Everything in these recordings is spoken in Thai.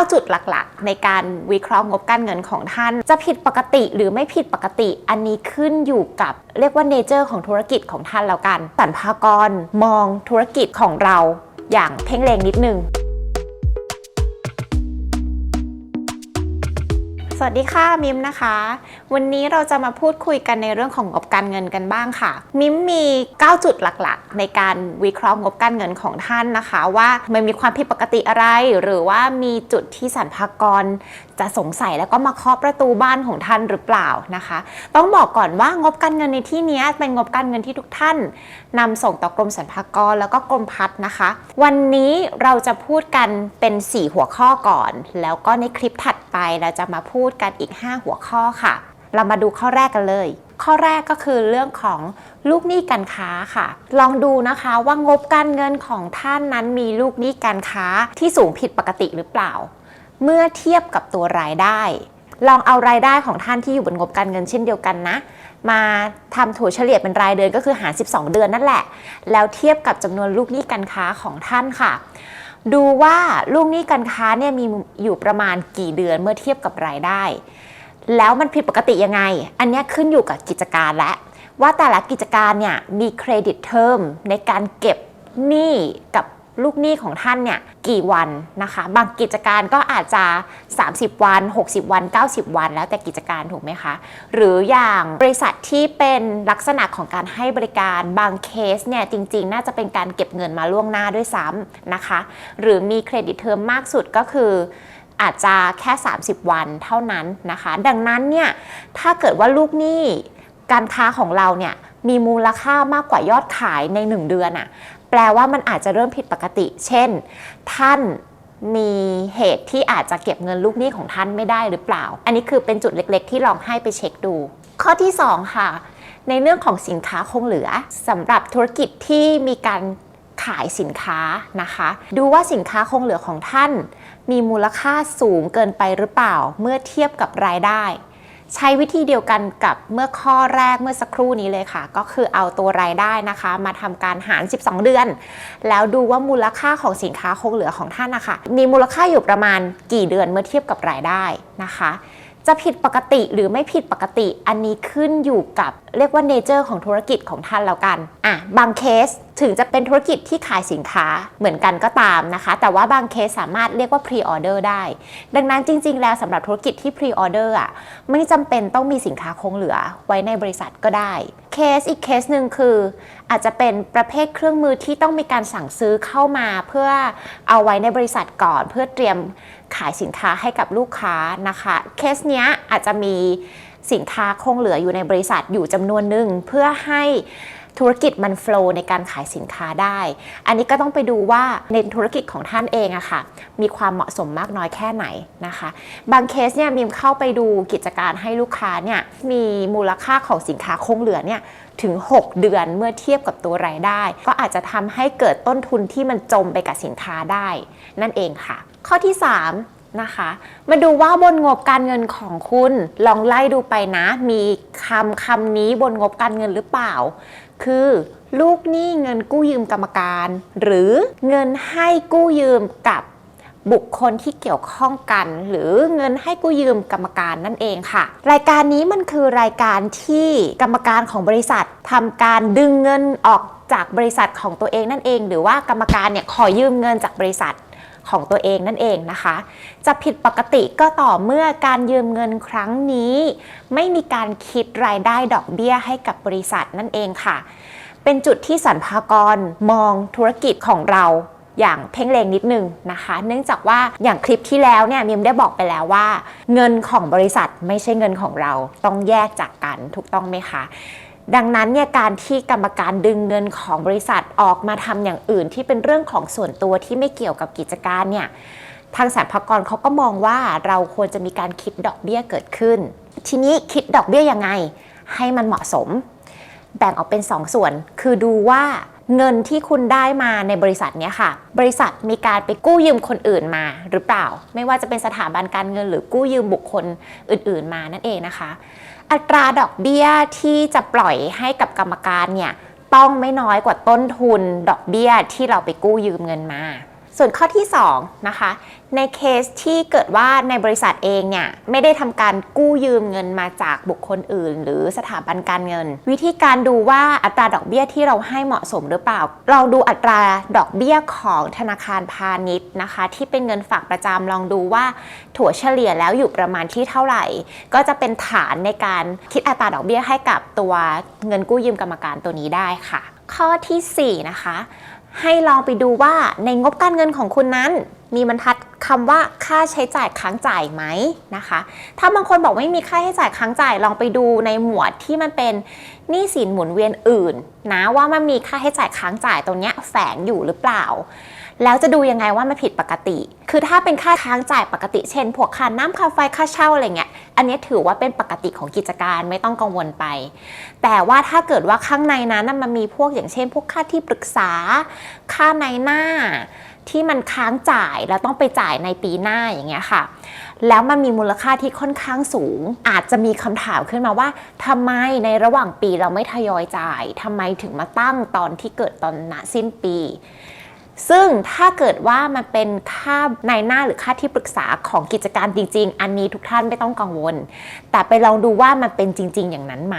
9 จุดหลักๆ ในการวิเคราะห์งบการเงินของท่าน จะผิดปกติหรือไม่ผิดปกติ อันนี้ขึ้นอยู่กับเรียกว่าเนเจอร์ของธุรกิจของท่านแล้วกันสรรพากรมองธุรกิจของเราอย่างเพ่งเลงนิดนึง สวัสดีค่ะมิมนะคะ วันนี้เราจะมาพูดคุยกันในเรื่องของงบการเงินกันบ้างค่ะ มิมมี 9 จุดหลักๆ ในการวิเคราะห์งบการเงินของท่านนะคะ ว่ามันมีความผิดปกติอะไร หรือว่ามีจุดที่สรรพากรจะสงสัยแล้วก็มาเคาะประตูบ้านของท่านหรือเปล่านะคะ ต้องบอกก่อนว่างบการเงินในที่นี้เป็นงบการเงินที่ทุกท่านนำส่งต่อกรมสรรพากรแล้วก็กรมพัฒน์นะคะ วันนี้เราจะพูดกันเป็น 4 หัวข้อก่อน แล้วก็ในคลิปถัดไปเราจะมาพูดกันอีก 5 หัวข้อค่ะ เรามาดูข้อแรกกันเลย ข้อแรกก็คือเรื่องของลูกหนี้การค้าค่ะ ลองดูนะคะว่างบการเงินของท่านนั้นมีลูกหนี้การค้าที่สูงผิดปกติหรือเปล่า เมื่อเทียบกับตัวรายได้ ลองเอารายได้ของท่านที่อยู่บนงบการเงินเช่นเดียวกันนะ มาทำถั่วเฉลี่ยเป็นรายเดือนก็คือหาร 12 เดือนนั่นแหละ แล้วเทียบกับจำนวนลูกหนี้การค้าของท่านค่ะ ดูว่าลูกหนี้การค้าเนี่ยมีอยู่ประมาณกี่เดือนเมื่อเทียบกับรายได้ แล้วมันผิดปกติยังไง อันนี้ขึ้นอยู่กับกิจการและ ว่าแต่ละกิจการเนี่ยมีเครดิตเทอมในการเก็บหนี้กับ ลูกหนี้ของท่านเนี่ยกี่วันนะคะ บางกิจการก็อาจจะ 30 วัน 60 วัน 90 วัน แล้วแต่กิจการถูกไหมคะ หรืออย่างบริษัทที่เป็นลักษณะของการให้บริการบางเคสเนี่ยจริง ๆ น่าจะเป็นการเก็บเงินมาล่วงหน้าด้วยซ้ำนะคะ หรือมีเครดิตเทอมมากสุดก็คืออาจจะแค่ 30 วันเท่านั้นนะคะ ดังนั้นเนี่ยถ้าเกิดว่าลูกหนี้การค้าของเราเนี่ยมีมูลค่ามากกว่ายอดขายใน 1 เดือนอะ แปลว่ามันอาจจะเริ่มผิดปกติ เช่น ท่านมีเหตุที่อาจจะเก็บเงินลูกหนี้ของท่านไม่ได้หรือเปล่า อันนี้คือเป็นจุดเล็ก ๆ ที่ลองให้ไปเช็คดู ข้อที่ 2 ค่ะ ในเรื่องของสินค้าคงเหลือสำหรับธุรกิจที่มีการขายสินค้านะคะ ดูว่าสินค้าคงเหลือของท่าน มีมูลค่าสูงเกินไปหรือเปล่า เมื่อเทียบกับรายได้ ใช้วิธีเดียวกันกับเมื่อข้อแรกเมื่อสักครู่นี้เลยค่ะ ก็คือเอาตัวรายได้นะคะ มาทำการหาร 12 เดือน แล้วดูว่ามูลค่าของสินค้าคงเหลือของท่านนะคะ มีมูลค่าอยู่ประมาณกี่เดือนเมื่อเทียบกับรายได้นะคะ จะผิดปกติหรือไม่ผิดปกติอันนี้ขึ้นอยู่กับเรียกว่าเนเจอร์ของธุรกิจของท่านแล้วกันอะบางเคส ถึงจะเป็นธุรกิจที่ขายสินค้าเหมือนกันก็ตามนะคะ แต่ว่าบางเคสสามารถเรียกว่า pre order ได้ ดังนั้นจริง ๆ แล้วสำหรับธุรกิจที่ pre order อะไม่จำเป็นต้องมีสินค้าคงเหลือไว้ในบริษัทก็ได้ เคสอีกเคสหนึ่งคือ อาจจะเป็นประเภทเครื่องมือที่ต้องมีการสั่งซื้อเข้ามาเพื่อเอาไว้ในบริษัทก่อน เพื่อเตรียมขายสินค้าให้กับลูกค้านะคะ เคสเนี้ยอาจจะมีสินค้าคงเหลืออยู่ในบริษัทอยู่จำนวนหนึ่งเพื่อให้ ธุรกิจมันโฟล์ในการขายสินค้าได้ อันนี้ก็ต้องไปดูว่าในธุรกิจของท่านเองอะค่ะ มีความเหมาะสมมากน้อยแค่ไหนนะคะ บางเคสเนี่ยมีมเข้าไปดูกิจการให้ลูกค้าเนี่ยมีมูลค่าของสินค้าคงเหลือเนี่ยถึง 6 เดือนเมื่อเทียบกับตัวรายได้ ก็อาจจะทำให้เกิดต้นทุนที่มันจมไปกับสินค้าได้ นั่นเองค่ะ ข้อที่ 3 นะคะ มาดูว่าบนงบการเงินของคุณ ลองไล่ดูไปนะ มีคำคำนี้บนงบการเงินหรือเปล่า คือลูกหนี้เงินกู้ยืมกรรมการ หรือเงินให้กู้ยืมกับบุคคลที่เกี่ยวข้องกัน หรือเงินให้กู้ยืมกรรมการนั่นเองค่ะ รายการนี้มันคือรายการที่กรรมการของบริษัททำการดึงเงินออกจากบริษัทของตัวเองนั่นเอง หรือว่ากรรมการเนี่ยขอยืมเงินจากบริษัท ของตัวเองนั่นเองนะคะ จะผิดปกติก็ต่อเมื่อการยืมเงินครั้งนี้ ไม่มีการคิดรายได้ดอกเบี้ยให้กับบริษัทนั่นเองค่ะ เป็นจุดที่สรรพากรมองธุรกิจของเราอย่างเพ่งเลงนิดนึงนะคะ เนื่องจากว่าอย่างคลิปที่แล้วเนี่ยมิมได้บอกไปแล้วว่า เงินของบริษัทไม่ใช่เงินของเราต้องแยกจากกันถูกต้องไหมคะ ดังนั้นเนี่ยการที่กรรมการดึงเงินของบริษัทออกมาทำอย่างอื่น ที่เป็นเรื่องของส่วนตัวที่ไม่เกี่ยวกับกิจการเนี่ยทางสรรพากรเขาก็มองว่าเราควรจะมีการคิดดอกเบี้ยเกิดขึ้น ทีนี้คิดดอกเบี้ยยังไง ให้มันเหมาะสม แบ่งออกเป็น 2ส่วน คือดูว่าเงินที่คุณได้มาในบริษัทเนี้ยค่ะ บริษัทมีการไปกู้ยืมคนอื่นมาหรือเปล่า ไม่ว่าจะเป็นสถาบันการเงินหรือกู้ยืมบุคคลอื่น ๆ มานั่นเองนะคะ อัตราดอกเบี้ยที่จะปล่อยให้กับกรรมการเนี่ยต้องไม่น้อยกว่าต้นทุนดอกเบี้ยที่เราไปกู้ยืมเงินมา ส่วนข้อที่2นะคะในเคสที่เกิดว่าในบริษัทเองเนี่ยไม่ได้ทำการกู้ยืมเงินมาจากบุคคลอื่น หรือสถาบันการเงิน วิธีการดูว่าอัตราดอกเบี้ยที่เราให้เหมาะสมหรือเปล่า เราดูอัตราดอกเบี้ยของธนาคารพาณิชย์นะคะ ที่เป็นเงินฝากประจำลองดูว่าถั่วเฉลี่ยแล้วอยู่ประมาณที่เท่าไหร่ ก็จะเป็นฐานในการคิดอัตราดอกเบี้ยให้กับตัวเงินกู้ยืมกรรมการตัวนี้ได้ค่ะ ข้อทีสี่4นะคะ ให้ลองไปดูว่าในงบการเงินของคุณนั้นมีบรรทัดคำว่าค่าใช้จ่ายค้างจ่ายไหมนะคะ ถ้าบางคนบอกไม่มีค่าใช้จ่ายค้างจ่ายลองไปดูในหมวดที่มันเป็นหนี้สินหมุนเวียนอื่น นะว่ามันมีค่าใช้จ่ายค้างจ่ายตรงเนี้ยแฝงอยู่หรือเปล่า แล้วจะดูยังไงว่ามันผิดปกติ คือถ้าเป็นค่าค้างจ่ายปกติ เช่น พวกค่าน้ำค่าไฟค่าเช่าอะไรเงี้ย อันนี้ถือว่าเป็นปกติของกิจการไม่ต้องกังวลไป แต่ว่าถ้าเกิดว่าข้างในนั้นมันมีพวกอย่างเช่น พวกค่าที่ปรึกษา ค่าในหน้าที่มันค้างจ่ายแล้วต้องไปจ่ายในปีหน้าอย่างเงี้ยค่ะ แล้วมันมีมูลค่าที่ค่อนข้างสูง อาจจะมีคำถามขึ้นมาว่าทำไมในระหว่างปีเราไม่ทยอยจ่ายทำไมถึงมาตั้งตอนที่เกิดตอนณสิ้นปี ซึ่งถ้าเกิดว่ามันเป็นค่าในหน้าหรือค่าที่ปรึกษาของกิจการจริง ๆ อันนี้ทุกท่านไม่ต้องกังวล แต่ไปลองดูว่ามันเป็นจริง ๆ อย่างนั้นไหม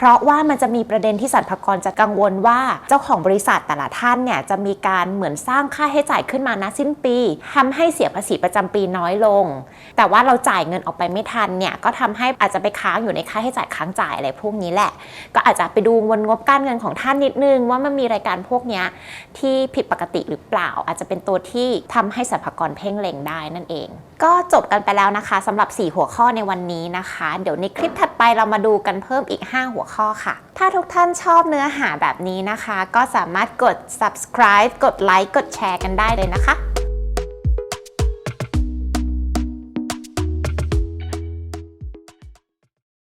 เพราะว่ามันจะมีประเด็นที่สรรพากรจะกังวลว่าเจ้าของบริษัทแต่ละท่านเนี่ยจะมีการเหมือนสร้างค่าให้จ่ายขึ้นมานะสิ้นปีทำให้เสียภาษีประจำปีน้อยลง แต่ว่าเราจ่ายเงินออกไปไม่ทันเนี่ยก็ทำให้อาจจะไปค้างอยู่ในค่าให้จ่ายค้างจ่ายอะไรพวกนี้แหละ ก็อาจจะไปดูวนงบการเงินของท่านนิดนึง ว่ามันมีรายการพวกนี้ที่ผิดปกติหรือเปล่า อาจจะเป็นตัวที่ทำให้สรรพากรเพ่งเล็งได้นั่นเอง ก็จบกันไปแล้วนะคะสำหรับ 4 หัวข้อในวันนี้นะคะ เดี๋ยวในคลิปถัดไปเรามาดูกันเพิ่มอีก 5 หัวข้อค่ะ ถ้าทุกท่านชอบเนื้อหาแบบนี้นะคะ ก็สามารถกด subscribe กดไลค์กดแชร์กันได้เลยนะคะ